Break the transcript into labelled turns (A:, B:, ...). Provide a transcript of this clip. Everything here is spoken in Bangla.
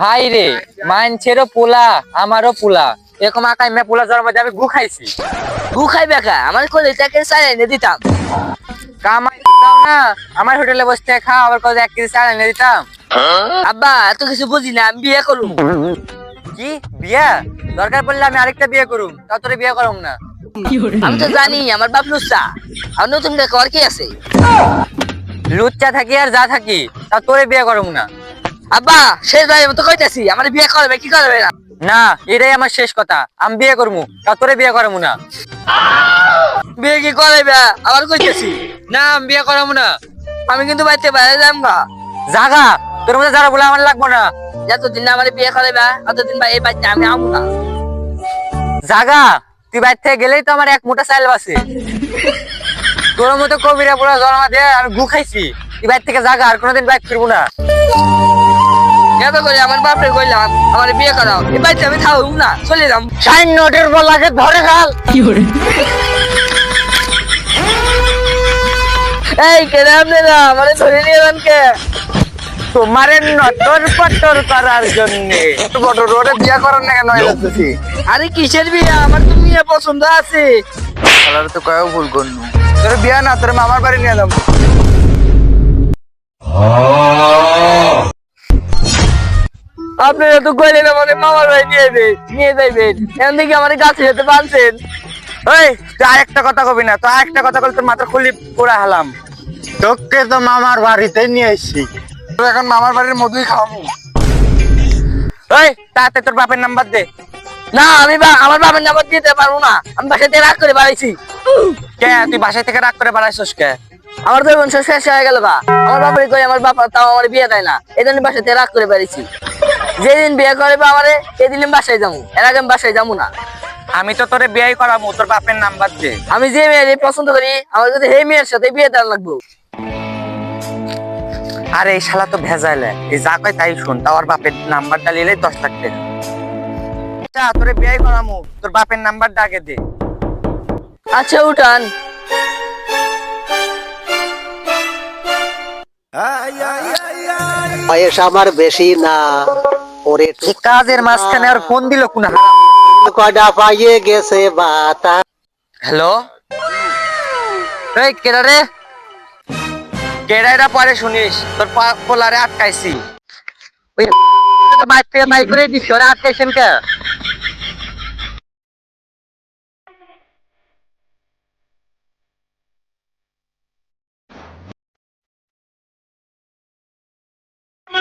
A: হাই রে মানছেরও পোলা আমারও পোলা। এরকম আকাই মে পোলা জন্ম আমি গু খাইছি।
B: গু খাই বেকা আমার কোলে তাকে চাই এনে দিতাম?
A: কামাই দাও না আমার হোটেলে বসে থেকে খাও আবার কত এক কেজি চাল এনে দিতাম।
B: আব্বা এত কিছু বুঝি না আমি বিয়ে করুম।
A: কি? বিয়া? দরকার পড়লে আমি আরেকটা বিয়ে করুম। তাও তোরে বিয়ে করুম না।
B: আমি তো জানি আমার বাপ লুচ্চা। আর নতুন কর কি আছে?
A: লুচ্চা থাকি আর যা থাকি তা তোরে বিয়ে করুম না।
B: আব্বা শেষ ভাই আমি তো কইতাছি আমার বিয়ে করবে কি করবে? না
A: না এটাই আমার শেষ কথা। আমি বিয়ে করব তা তোরে বিয়ে করব না।
B: বিয়ে কি করবে আবার কইতাছি।
A: না আমি বিয়ে করব না।
B: আমি কিন্তু বাড়িতে বাইরে যাম গা।
A: জাগা তোর মধ্যে যারা বলে আমার লাগবো না।
B: যতদিন না আমার বিয়ে করবে ততদিন বা এই বাড়িতে আমি আমু না
A: জাগা তুই বাইর থেকে গেলেই তো আমার এক মোটা চাইল বাসে। তোর মতো কবিরা পুরো জন্মা দিয়ে আমি গু খাইছি। তুই বাইর থেকে জাগা আর কোনোদিন বাইক ফিরবো না।
B: এত করে আমার বাপরে কইলাম আমার বিয়ে করাও। এই বাড়িতে আমি থাকুম না চলে যাম।
A: সাইন নোটের বলাকে ধরে খাল
B: এই কেন আপনি না ধরে নিয়ে যান কে?
A: তোমারে নটর পটর করার জন্য। বটর রোডে বিয়া করার না কেন
B: আরে কিসের বিয়ে? আমার তো মেয়ে পছন্দ আছে।
A: তো কয়েও ভুল করনু তোর বিয়া না তোর মামার বাড়ি নিয়ে যাব
B: আপনারা তো কইলেন আমাদের মামার ভাই নিয়ে যাবে নিয়ে যাইবেন। এমন দেখি আমার গাছে যেতে পারছেন
A: ওই তুই আরেকটা কথা কবি না তো আরেকটা কথা বলে তোর মাথা খুলি হালাম। তোকে তো মামার বাড়িতে নিয়ে এসছি তুই এখন মামার বাড়ির মধুই খাওয়াবো। ওই তাতে তোর বাপের নাম্বার দে।
B: না আমি বা আমার বাবার নাম্বার দিতে পারব না। আমি বাসাতে রাগ করে বাড়াইছি।
A: কে তুই বাসায় থেকে রাগ করে বাড়াইছিস কে?
B: আমার তো শেষ হয়ে গেল বা। আমার বাবারে কই আমার বাবা তাও আমার বিয়ে দেয় না। এই জন্য বাসাতে রাগ করে বাড়াইছি। যেদিন বিয়ে করবে আমারে সেদিন আমি বাসায় যাব এর আগে আমি বাসায় যাব না।
A: আমি তো তোরে বিয়ে করাবো তোর বাপের নাম্বার দে।
B: আমি যে মেয়ে পছন্দ করি আমার কাছে সেই মেয়ের সাথে বিয়ে দেওয়া লাগবো।
A: আরে এই শালা তো ভেজাইলে এই যা কয় তাই শুন তাও আর বাপের নাম্বারটা নিলেই দশ লাখ টাকা। আচ্ছা তোরে বিয়ে করামু তোর বাপের নাম্বার ডাকে দে।
B: আচ্ছা উঠান।
C: বয়স আমার বেশি না। ওরে
A: কাজের মাঝখানে আর ফোন দিল কোন
C: কয়টা পাইয়ে গেছে বাতা।
A: হ্যালো? এই কেডা রে? কেডা এটা পরে শুনিস? তোর পোলারে আটকাইছি। ওই বাইক থেকে বাইক করে দিস ওরা আটকাইছেন কে?